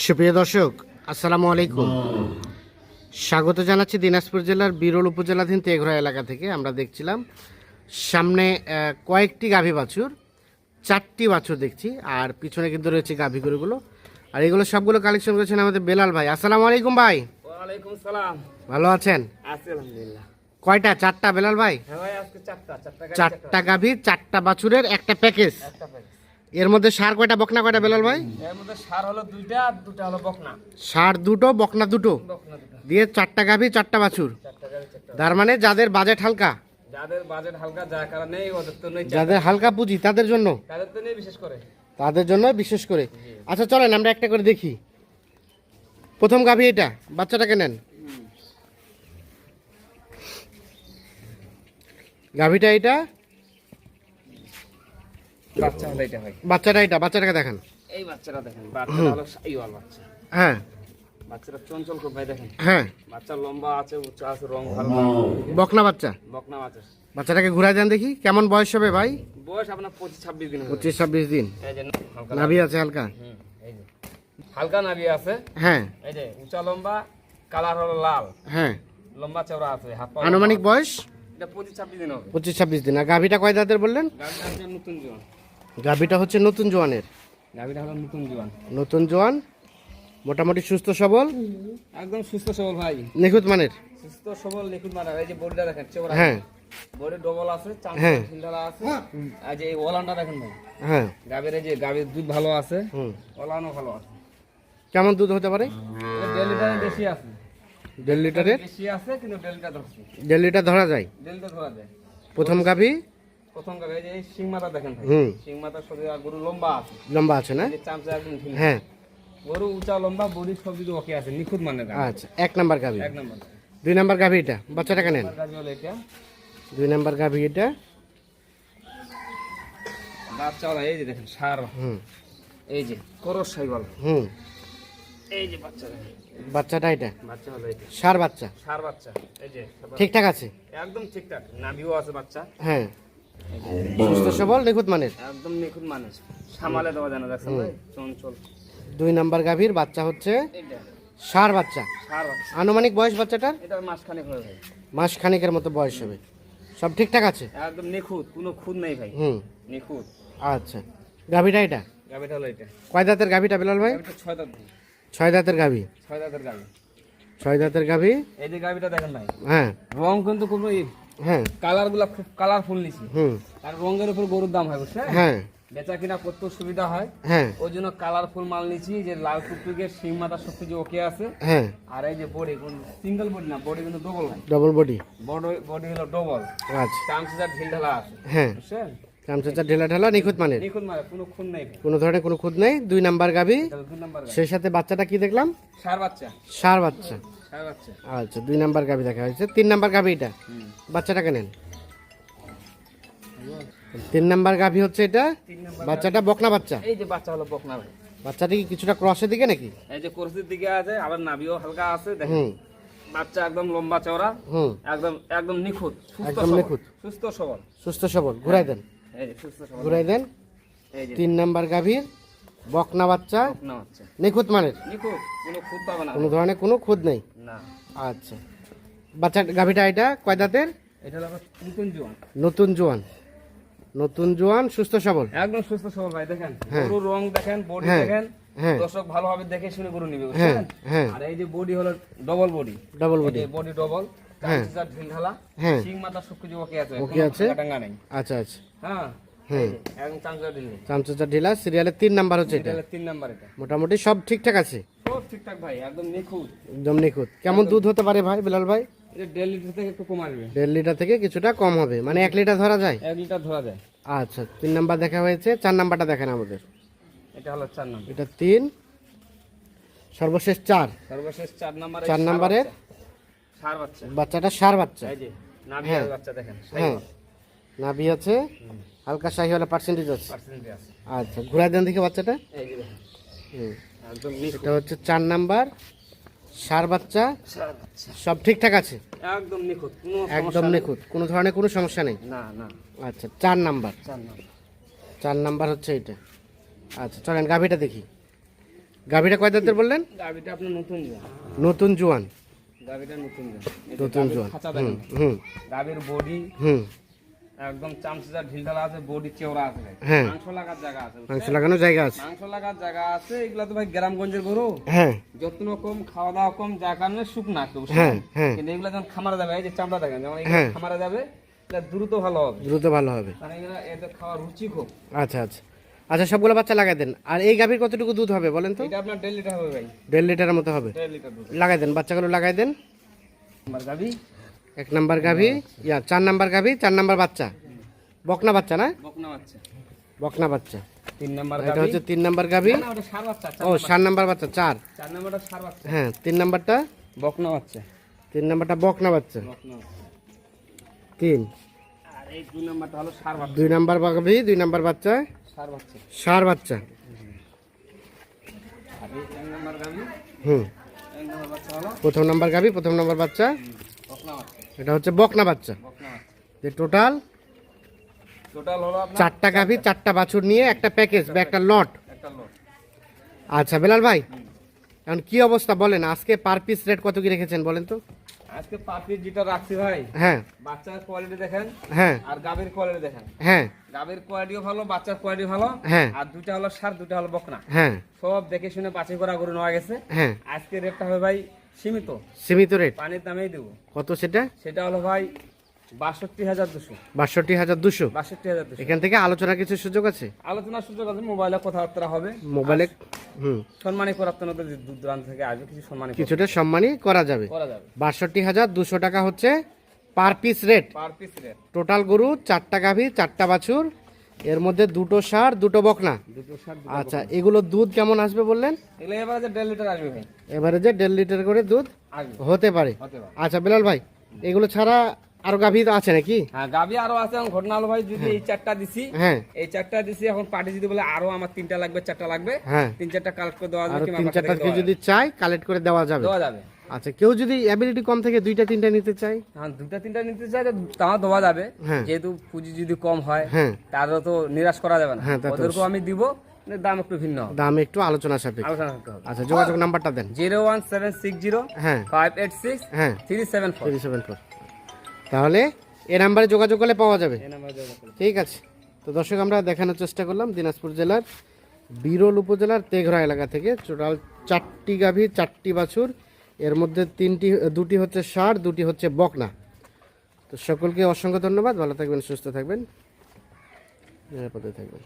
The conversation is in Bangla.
সুপ্রিয় দর্শক আসসালামু আলাইকুম। স্বাগত জানাচ্ছি দিনাজপুর জেলার বিরল উপজেলাধীন তেঘরা এলাকা থেকে। আমরা দেখছিলাম সামনে কয়েকটি গাভী বাছুর চারটি বাছুর দেখছি আর পিছনে কিন্তু রয়েছে গাভী গরুগুলো। আর এগুলো সবগুলো কালেকশন করেছেন আমাদের বেলাল ভাই। আসসালামু আলাইকুম ভাই। ওয়ালাইকুম সালাম। ভালো আছেন? আলহামদুলিল্লাহ। কয়টা? চারটা বেলাল ভাই? হ্যাঁ ভাই আজকে চারটা গাভী চারটা বাছুরের একটা প্যাকেজ একটা প্যাকেজ এর মধ্যে সার কয়টা বকনা কয়টা বেলাল ভাই? এর মধ্যে সার হলো দুইটা আর দুটা হলো বকনা। সার দুটো বকনা দুটো? দিয়ে চারটা গাভী চারটা বাছুর? তার মানে যাদের বাজেট হালকা? যাদের বাজেট হালকা যার কারণে ওদের তো নেই যাদের হালকা পুঁজি তাদের জন্য? তাদের তো নেই বিশেষ করে। তাদের জন্য বিশেষ করে। আচ্ছা চলেন আমরা একটা করে দেখি। প্রথম গাভী এটা বাচ্চাটাকে নেন। গাভীটা এটা বাচ্চা এটা ভাই বাচ্চাটা এটা বাচ্চাটাকে দেখান। এই বাচ্চাটা দেখেন বাচ্চাটা হলো সাইওয়াল বাচ্চা। হ্যাঁ। বাচ্চাটা চঞ্চল খুব ভাই দেখেন। হ্যাঁ। বাচ্চা লম্বা আছে উচ্চ আছে রং ভালো। বকনা বাচ্চা? বকনা বাচ্চা। বাচ্চাটাকে দেন দেখি কেমন বয়স হবে ভাই? বয়স আপনার পঁচিশ ছাব্বিশ দিন পঁচিশ ছাব্বিশ দিন। নাভি আছে হালকা? হুম, এই যে। হালকা নাভি আছে। হ্যাঁ। এই যে উঁচা লম্বা কালার হলো লাল। হ্যাঁ। লম্বা চওড়া আছে হাত পা আনুমানিক বয়স? এটা পঁচিশ ছাব্বিশ দিন হবে। পঁচিশ ছাব্বিশ দিন। আর গাভীটা কয় দাঁতের বললেন? গাভিটা নতুন গাভীটা হচ্ছে নতুন জোয়ানের। গাভিটা হলো নতুন জোয়ান। নতুন জোয়ান মোটামুটি সুস্থ সবল? একদম সুস্থ সবল ভাই। নিখুঁত মানের? সুস্থ সবল লিকুইড মারা এই যে বডিটা দেখেন চওড়া হ্যাঁ। বডি ডবল আছে হ্যাঁ। ঢিলঢালা আছে। আর যে এই ওলানটা দেখেন ভাই। হ্যাঁ। গাভীর এই যে গাভীর দুধ ভালো আছে হুম। ওলানও ভালো আছে। কেমন দুধ হতে পারে? দেড় লিটারের বেশি আছে। দেড় লিটারের বেশি আছে কিন্তু দেড় লিটার ধরছে। দেড় লিটার ধরা যায়। দেড় লিটার ধরা যায়। প্রথম গাভী? প্রথম এই যে এই শিং মাথা দেখেন ভাই। হুম। শিং মাথার শরীর আর গরু লম্বা আছে। লম্বা আছে না? এই যে চামচা একদম ঢিল। হ্যাঁ। গরু উঁচা লম্বা বডি সব কিছু ওকে আছে নিখুঁত মানে আচ্ছা এক নাম্বার গাভী। এক নম্বর দুই নাম্বার গাভী এটা? এটা। দুই নাম্বার গাভী এটা। বাচ্চা এই যে দেখেন সার। হুম। এই যে করস সাইবল। হুম। এই যে বাচ্চা দেখেন। বাচ্চাটা এটা? বাচ্চা হলো এটা। সার বাচ্চা? সার বাচ্চা এই যে ঠিকঠাক আছে? একদম ঠিকঠাক নাভিও আছে বাচ্চা। হ্যাঁ। সুস্থ সবল নিখুঁত মানের একদম নিখুঁত মানুষ। সামালে দেওয়া জানা ভাই? চঞ্চল দুই নাম্বার গাভীর বাচ্চা হচ্ছে সার বাচ্চা। আনুমানিক বয়স বাচ্চাটার? এটা মাসখানেক হয়ে ভাই। মাস খানিকের মতো বয়স হবে। সব ঠিকঠাক আছে? একদম নিখুঁত কোনো খুদ নেই ভাই। হুম। নিখুঁত। আচ্ছা। গাভীটা এটা? গাভিটা হলো এটা। কয় দাঁতের গাভীটা বেলাল ভাই? ছয় দাঁত ছয় দাঁতের গাভী। ছয় দাঁতের গাভি। ছয় দাঁতের গাভী? এই যে গাভিটা দেখেন ভাই। হ্যাঁ। রং কিন্তু কোনো হ্যাঁ। কালারগুলা খুব কালারফুল নিছি। হুম। আর রঙের উপর গরুর দাম হয় বুঝছেন? হ্যাঁ। বেচা কিনা করতেও সুবিধা হয়। হ্যাঁ। ওই জন্য কালারফুল মাল নিচ্ছি যে লাল টুকটুকে শিং মাথা সব কিছু ওকে আছে। হ্যাঁ। আর এই যে বডি সিঙ্গেল বডি না বডি কিন্তু ডবল নাই। ডবল বডি বডি বডি হলো ডবল আচ্ছা। চামচে ঢিল ঢালা আছে হ্যাঁ। বুঝছেন? চামচাচা ঢেলা ঢালা নিখুঁত মানের? নিখুঁত মারে কোনো খুন নেই কোনো ধরনের কোনো খুদ নেই দুই নাম্বার নাম্বার সেই সাথে বাচ্চাটা কি দেখলাম? সার বাচ্চা। সার বাচ্চা। আচ্ছা দুই নাম্বার গাভী দেখা হয়েছে। তিন নাম্বার গাভী এটা? বাচ্চাটাকে নেন। তিন নাম্বার গাভী হচ্ছে এটা? বাচ্চাটা বকনা বাচ্চা? এই যে বাচ্চা হলো বকনা ভাই। বাচ্চাটি কি কিছুটা ক্রসের দিকে নাকি? এই যে কোরসির দিকে আছে আবার নাভিও হালকা আছে দেখেন। বাচ্চা একদম লম্বা চওড়া হুম। একদম একদম নিখুঁত সুস্থ একদম সবল। নিখুঁত। সুস্থ সবল। সুস্থ সবল। ঘুরাই দেন। এই যে সুস্থ সবল। ঘুরাই দেন। এই যে তিন নাম্বার গাভীর বকনা বাচ্চা। নিখুঁত মানের? নিখুঁত কোনো খুঁত পাবে না। কোনো ধরনের কোনো খুদ নেই। না। আচ্ছা। বাচ্চা গাভীটা এটা কয় দাঁতের? এটা হলো নতুন জোয়ান। নতুন জোয়ান। নতুন জোয়ান সুস্থ সবল? একদম সুস্থ সবল ভাই দেখেন। হ্যাঁ। রং দেখেন বডি হ্যাঁ, দেখেন হ্যাঁ। দর্শক ভালোভাবে দেখে শুনে গরু নিবে বুঝছেন আর এই যে বডি হলো double body double body body double হ্যাঁ। ঢিল ঢালা সিং মাথা সব কিছু ওকে আছে ওকে আছে। আচ্ছা আচ্ছা। হ্যাঁ। চামচা ঢিল সিরিয়ালের তিন নাম্বার হচ্ছে এটা। তিন নাম্বার এটা। মোটামুটি সব ঠিকঠাক আছে? সব ঠিকঠাক ভাই একদম নিখুঁত। একদম নিখুঁত। কেমন দুধ হতে পারে ভাই বিলাল ভাই? এটা দেড় লিটার থেকে একটু কম আসবে। দেড় লিটার থেকে কিছুটা কম হবে। মানে এক লিটার ধরা যায়? এক লিটার ধরা যায়। আচ্ছা তিন নাম্বার দেখা হয়েছে। চার নাম্বারটা দেখেন আমাদের। এটা হলো চার নাম্বার। এটা তিন। সর্বশেষ চার। সর্বশেষ চার নাম্বারে চার নাম্বারের সার বাচ্চা। বাচ্চাটা সার বাচ্চা। হ্যাঁ। বাচ্চা দেখেন। হ্যাঁ। নাভি আছে হালকা শাহিওয়ালা পার্সেন্টেজ আছে। আচ্ছা ঘুরাই দেন দেখি বাচ্চাটা। এটা হচ্ছে চার নাম্বার সার বাচ্চা। সব ঠিকঠাক আছে? একদম নিখুঁত কোনো একদম নিখুঁত কোনো ধরনের কোনো সমস্যা নেই? না না। আচ্ছা চার নাম্বার। চার নাম্বার। হচ্ছে এটা আচ্ছা চলেন গাভিটা দেখি। গাভীটা কয় দাঁতের বললেন? গাভিটা আপনার নতুন জোয়ান। নতুন জোয়ান। গাভিটা নতুন নতুন হুম। Gvir body. হুম। একদম চামচা ঢিলঢালা আছে বডি চেওড়া আছে। হ্যাঁ। মাংস লাগার জায়গা আছে মাংস লাগানোর জায়গা আছে। মাংস লাগার জায়গা আছে এগুলা তো ভাই গ্রামগঞ্জের গরু। হ্যাঁ। যত্ন কম খাওয়া দাওয়া কম যার কারণে শুকনা বুঝছেন? হ্যাঁ, হ্যাঁ। কিন্তু এগুলা যখন খামারে যাবে এই যে চামড়া দেখেন যেমন এগুলা হ্যাঁ। খামারে যাবে এটা দ্রুত ভালো হবে। দ্রুত ভালো হবে। কারণ এগুলা এতে খাওয়ার রুচি খুব। আচ্ছা আচ্ছা। আচ্ছা সবগুলো বাচ্চা লাগাই দেন। আর এই গাভীর কতটুকু দুধ হবে বলেন তো? এটা আপনার দেড় লিটার হবে ভাই। দেড় লিটারের মতো হবে। দেড় লিটার দুধ। লাগাই দেন বাচ্চাগুলো লাগাই দেন। আমার গাভি? এক নাম্বার গাভী? ইয়া চার নাম্বার গাভী চার নাম্বার বাচ্চা? বকনা বাচ্চা না? বকনা বাচ্চা। বকনা বাচ্চা। তিন নাম্বার এটা হচ্ছে তিন নাম্বার গাভী? চার ও নাম্বার। বাচ্চা চার? চার নাম্বারটা সার বাচ্চা। হ্যাঁ তিন নাম্বারটা? বকনা বাচ্চা। তিন নাম্বারটা বকনা বাচ্চা। তিন। দুই দুই নাম্বার গাভী দুই নাম্বার বাচ্চা? সার বাচ্চা। হুম। প্রথম নাম্বার গাভী প্রথম নাম্বার বাচ্চা? এটা হচ্ছে বকনা বাচ্চা। বকনা যে টোটাল টোটাল হলো চারটা গাভী চারটা বাছুর নিয়ে একটা প্যাকেজ বা একটা লট। আচ্ছা বেলাল ভাই এখন কি অবস্থা বলেন? আজকে পার পিস রেট কত কি রেখেছেন বলেন তো? আজকে পাপির যেটা রাখছি ভাই হ্যাঁ। বাচ্চার কোয়ালিটি দেখেন হ্যাঁ। আর গাভীর কোয়ালিটি দেখেন। হ্যাঁ। গাভীর কোয়ালিটিও ভালো বাচ্চার কোয়ালিটি ভালো হ্যাঁ। আর দুটা হলো সার দুটা হলো বকনা। হ্যাঁ। সব দেখে শুনে বাছাই করা করে নেওয়া গেছে। হ্যাঁ। আজকে রেটটা হবে ভাই সীমিত। সীমিত রেট পানির দামেই দেবো। কত সেটা? সেটা হলো ভাই বাষট্টি হাজার দুশো। বাষট্টি হাজার দুশো? বাষট্টি হাজার দুশো। এখান থেকে কিছু সুযোগ আছে? আলোচনার সুযোগ আছে মোবাইলে কথাবার্তা হবে। মোবাইলে হুম। সম্মানী দূর দূরান্ত থেকে আসবে কিছু সম্মানী কিছুটা করা যাবে। করা যাবে। বাষট্টি হাজার দুশো টাকা হচ্ছে per piece rate per piece rate total গরু চারটা গাভী চারটা বাছুর এর মধ্যে দুটো সার দুটো বকনা। আচ্ছা এগুলো দুধ কেমন আসবে বললেন? এবারে দেড় লিটার করে দুধ হতে পারে। আচ্ছা বেলাল ভাই এগুলো ছাড়া আরও গাভী তো আছে নাকি? হ্যাঁ গাভি আরও আছে এখন ঘটনা হলো ভাই যদি এই চারটা দিছি হ্যাঁ। এই চারটা দিছি এখন পার্টি যদি বলে আরও আমার তিনটা লাগবে চারটা লাগবে হ্যাঁ। তিন চারটা কালেক্ট করে দেওয়া যাবে তিন চারটা যদি চাই কালেক্ট করে দেওয়া যাবে। দেওয়া যাবে। আচ্ছা কেউ যদি অ্যাবিলিটি কম থেকে দুইটা তিনটা নিতে চাই হ্যাঁ দুটা তিনটা নিতে চাই তো তাও দেওয়া যাবে। হ্যাঁ। যেহেতু পুঁজি যদি কম হয় হ্যাঁ। তারও তো নিরাশ করা যাবে না। হ্যাঁ, তা তো ওদেরকেও আমি দিব কিন্তু দাম একটু ভিন্ন হবে। দাম একটু আলোচনা সাপেক্ষে। আলোচনা করতে হবে। আচ্ছা যোগাযোগ নাম্বারটা দেন। Zero one seven six zero হ্যাঁ। ফাইভ এইট সিক্স হ্যাঁ। Three seven four. Three seven four. তাহলে এ নাম্বারে যোগাযোগ করলে পাওয়া যাবে। এই নাম্বারে যোগাযোগ করুন। ঠিক আছে। তো দর্শক আমরা দেখানোর চেষ্টা করলাম দিনাজপুর জেলার বিরল উপজেলার তেঘরা এলাকা থেকে। টোটাল চারটি গাভী চারটি বাছুর এর মধ্যে তিনটি, দুটি হচ্ছে সার, দুটি হচ্ছে বকনা। তো সকলকে অসংখ্য ধন্যবাদ, ভালো থাকবেন, সুস্থ থাকবেন, নিরাপদে থাকবেন।